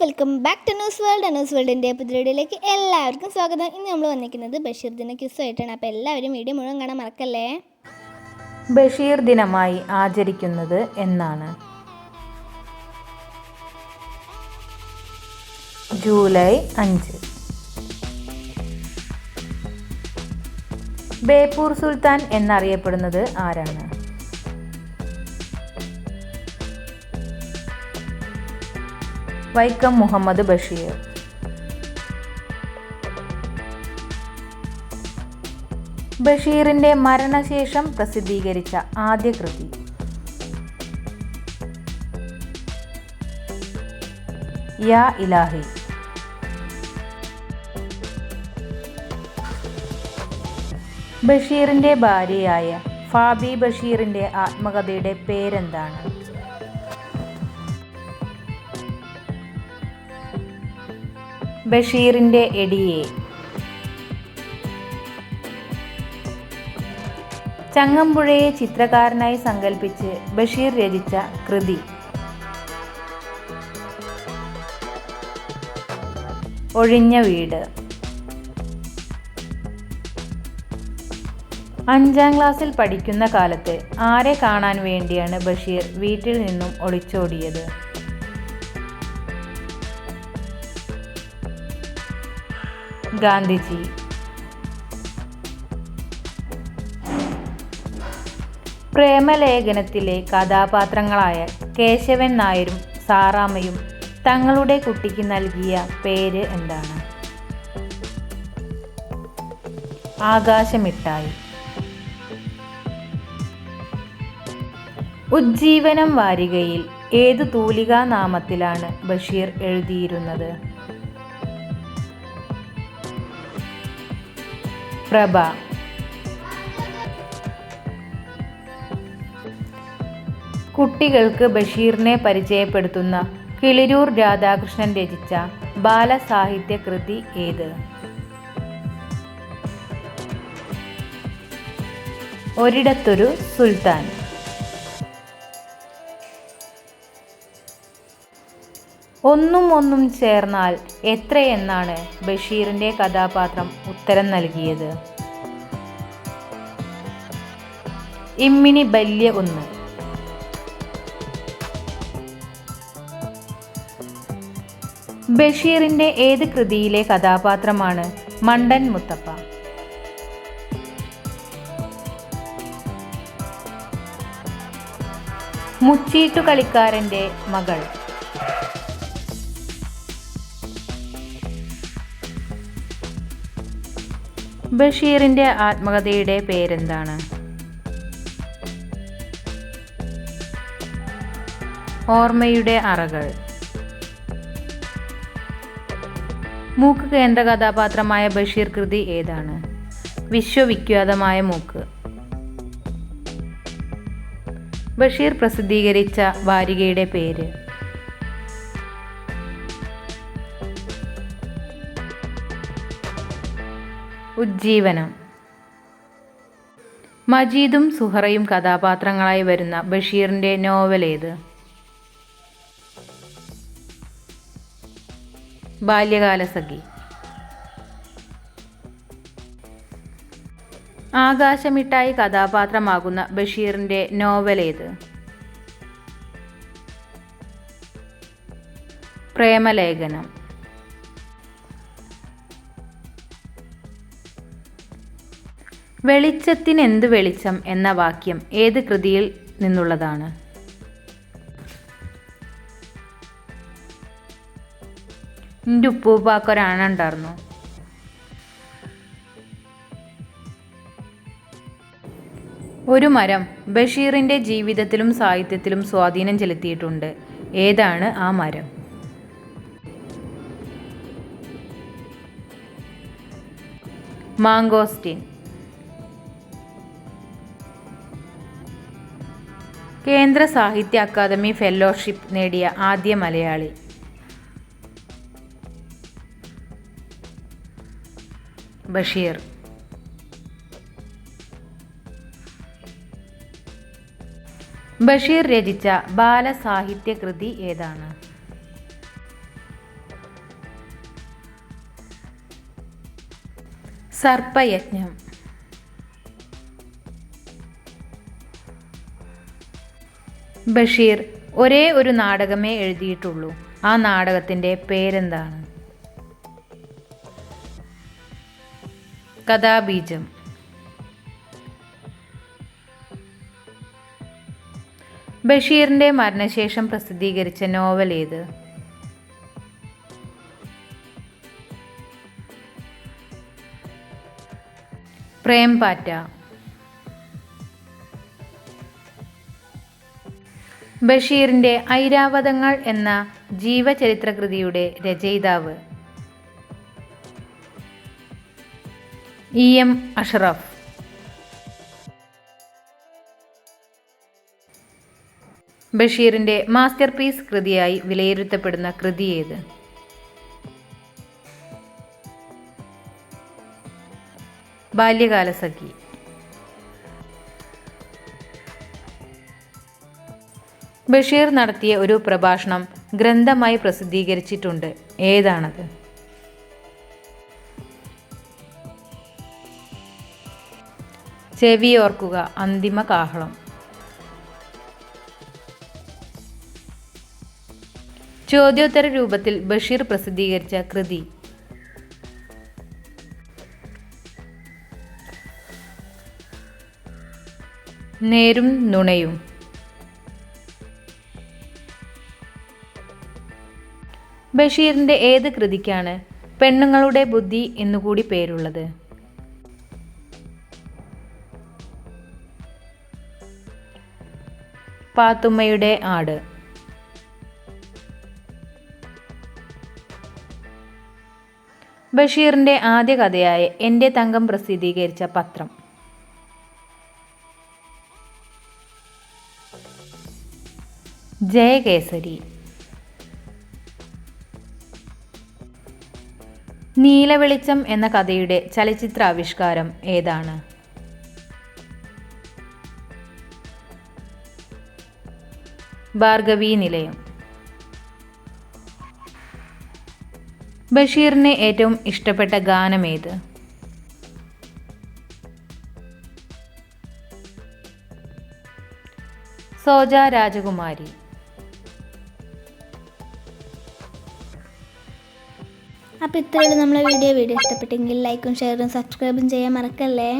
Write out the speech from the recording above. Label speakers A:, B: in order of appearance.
A: Welcome back to news world. News വേൾഡിന്റെ പുതിയയിലേക്ക് എല്ലാവർക്കും സ്വാഗതം. ഇന്ന് നമ്മൾ വന്നിരിക്കുന്നത് ബഷീർ ദിന ക്യൂസുമായിട്ടാണ് അപ്പോൾ എല്ലാവരും വീഡിയോ മുഴുവൻ കാണാൻ മറക്കല്ലേ?
B: ബഷീർ ദിനമായി ആചരിക്കുന്നത് എന്നാണ്. ജൂലൈ അഞ്ച്. ബേപ്പൂർ സുൽത്താൻ എന്നറിയപ്പെടുന്നത് ആരാണ്? വൈക്കം മുഹമ്മദ് ബഷീർ. ബഷീറിന്റെ മരണശേഷം പ്രസിദ്ധീകരിച്ച ആദ്യ കൃതി. യാ ഇലാഹി. ബഷീറിന്റെ ഭാര്യയായ ഫാബി ബഷീറിന്റെ ആത്മകഥയുടെ പേരെന്താണ്? ബഷീറിന്റെ എടിയെ. ചങ്ങമ്പുഴയെ ചിത്രകാരനായി സങ്കല്പിച്ച് ബഷീർ രചിച്ച കൃതി. ഒഴിഞ്ഞ വീട്. അഞ്ചാം ക്ലാസ്സിൽ പഠിക്കുന്ന കാലത്ത് ആരെ കാണാൻ വേണ്ടിയാണ് ബഷീർ വീട്ടിൽ നിന്നും ഒളിച്ചോടിയത്? ഗാന്ധിജി. പ്രേമലേഖനത്തിലെ കഥാപാത്രങ്ങളായ കേശവൻ നായരും സാറാമ്മയും തങ്ങളുടെ കുട്ടിക്ക് നൽകിയ പേര് എന്താണ്? ആകാശമിട്ടായി. ഉജ്ജീവനം വാരികയിൽ ഏത് തൂലികാ നാമത്തിലാണ് ബഷീർ എഴുതിയിരുന്നത്? പ്രഭ. കുട്ടികൾക്ക് ബഷീറിനെ പരിചയപ്പെടുത്തുന്ന കിളിരൂർ രാധാകൃഷ്ണൻ രചിച്ച ബാലസാഹിത്യ കൃതി ഏത്? ഒരിടത്തൊരു സുൽത്താൻ. ഒന്നും ഒന്നും ചേർന്നാൽ എത്രയെന്നാണ് ബഷീറിന്റെ കഥാപാത്രം ഉത്തരം നൽകിയത്. ഇമ്മിനി ബല്യ ഒന്ന്. ബഷീറിന്റെ ഏത് കൃതിയിലെ കഥാപാത്രമാണ് മണ്ടൻ മുത്തപ്പ? മുച്ചീട്ടു കളിക്കാരന്റെ മകൾ. ബഷീറിന്റെ ആത്മകഥയുടെ പേരെന്താണ്? ഓർമ്മയുടെ അറകൾ. മൂക്ക് കേന്ദ്ര കഥാപാത്രമായ ബഷീർ കൃതി ഏതാണ്? വിശ്വവിഖ്യാതമായ മൂക്ക്. ബഷീർ പ്രസിദ്ധീകരിച്ച വാരികയുടെ പേര്. ഉജ്ജീവനം. മജീദും സുഹറയും കഥാപാത്രങ്ങളായി വരുന്ന ബഷീറിന്റെ നോവലേത് ബാല്യകാലസഖി ആകാശമിട്ടായി കഥാപാത്രമാകുന്ന ബഷീറിന്റെ നോവലേത് പ്രേമലേഖനം. വെളിച്ചത്തിനെന്ത് വെളിച്ചം എന്ന വാക്യം ഏത് കൃതിയിൽ നിന്നുള്ളതാണ്? എന്റെ ഉപ്പൂപ്പാക്കൊരാണുണ്ടായിരുന്നു ഒരു മരം ബഷീറിന്റെ ജീവിതത്തിലും സാഹിത്യത്തിലും സ്വാധീനം ചെലുത്തിയിട്ടുണ്ട്. ഏതാണ് ആ മരം? മാങ്കോസ്റ്റിൻ. കേന്ദ്ര സാഹിത്യ അക്കാദമി ഫെല്ലോഷിപ്പ് നേടിയ ആദ്യ മലയാളി. ബഷീർ. ബഷീർ രചിച്ച ബാലസാഹിത്യ കൃതി ഏതാണ്? സർപ്പയജ്ഞം. ബഷീർ ഒരേ ഒരു നാടകമേ എഴുതിയിട്ടുള്ളൂ. ആ നാടകത്തിന്റെ പേരെന്താണ്? കഥാബീജം. ബഷീറിന്റെ മരണശേഷം പ്രസിദ്ധീകരിച്ച നോവൽ ഏത്? പ്രേം പാറ്റ ബഷീറിന്റെ ഐരാവതങ്ങൾ എന്ന ജീവചരിത്രകൃതിയുടെ രചയിതാവ്. ഇ. എം. അഷ്റഫ്. ബഷീറിന്റെ മാസ്റ്റർ പീസ് കൃതിയായി വിലയിരുത്തപ്പെടുന്ന കൃതി ഏത്? ബാല്യകാലസഖി. ബഷീർ നടത്തിയ ഒരു പ്രഭാഷണം ഗ്രന്ഥമായി പ്രസിദ്ധീകരിച്ചിട്ടുണ്ട്. ഏതാണത്? ചെവിയോർക്കുക അന്തിമ കാഹളം. ചോദ്യോത്തര രൂപത്തിൽ ബഷീർ പ്രസിദ്ധീകരിച്ച കൃതി. നേരും നുണയും. ബഷീറിന്റെ ഏത് കൃതിക്കാണ് പെണ്ണുങ്ങളുടെ ബുദ്ധി എന്നുകൂടി പേരുള്ളത്? പാത്തുമ്മയുടെ ആട്. ബഷീറിന്റെ ആദ്യ കഥയായ എന്റെ തങ്കം പ്രസിദ്ധീകരിച്ച പത്രം. ജയകേസരി. നീലവെളിച്ചം എന്ന കഥയുടെ ചലച്ചിത്രാവിഷ്കാരം ഏതാണ്? ഭാർഗവീ നിലയം. ബഷീറിന് ഏറ്റവും ഇഷ്ടപ്പെട്ട ഗാനം ഏത്? സോജ രാജകുമാരി.
A: അപ്പോൾ ഇത്രയുള്ള നമ്മളെ വീഡിയോ വീഡിയോ ഇഷ്ടപ്പെട്ടെങ്കിൽ ലൈക്കും ഷെയറും സബ്സ്ക്രൈബും ചെയ്യാൻ മറക്കല്ലേ?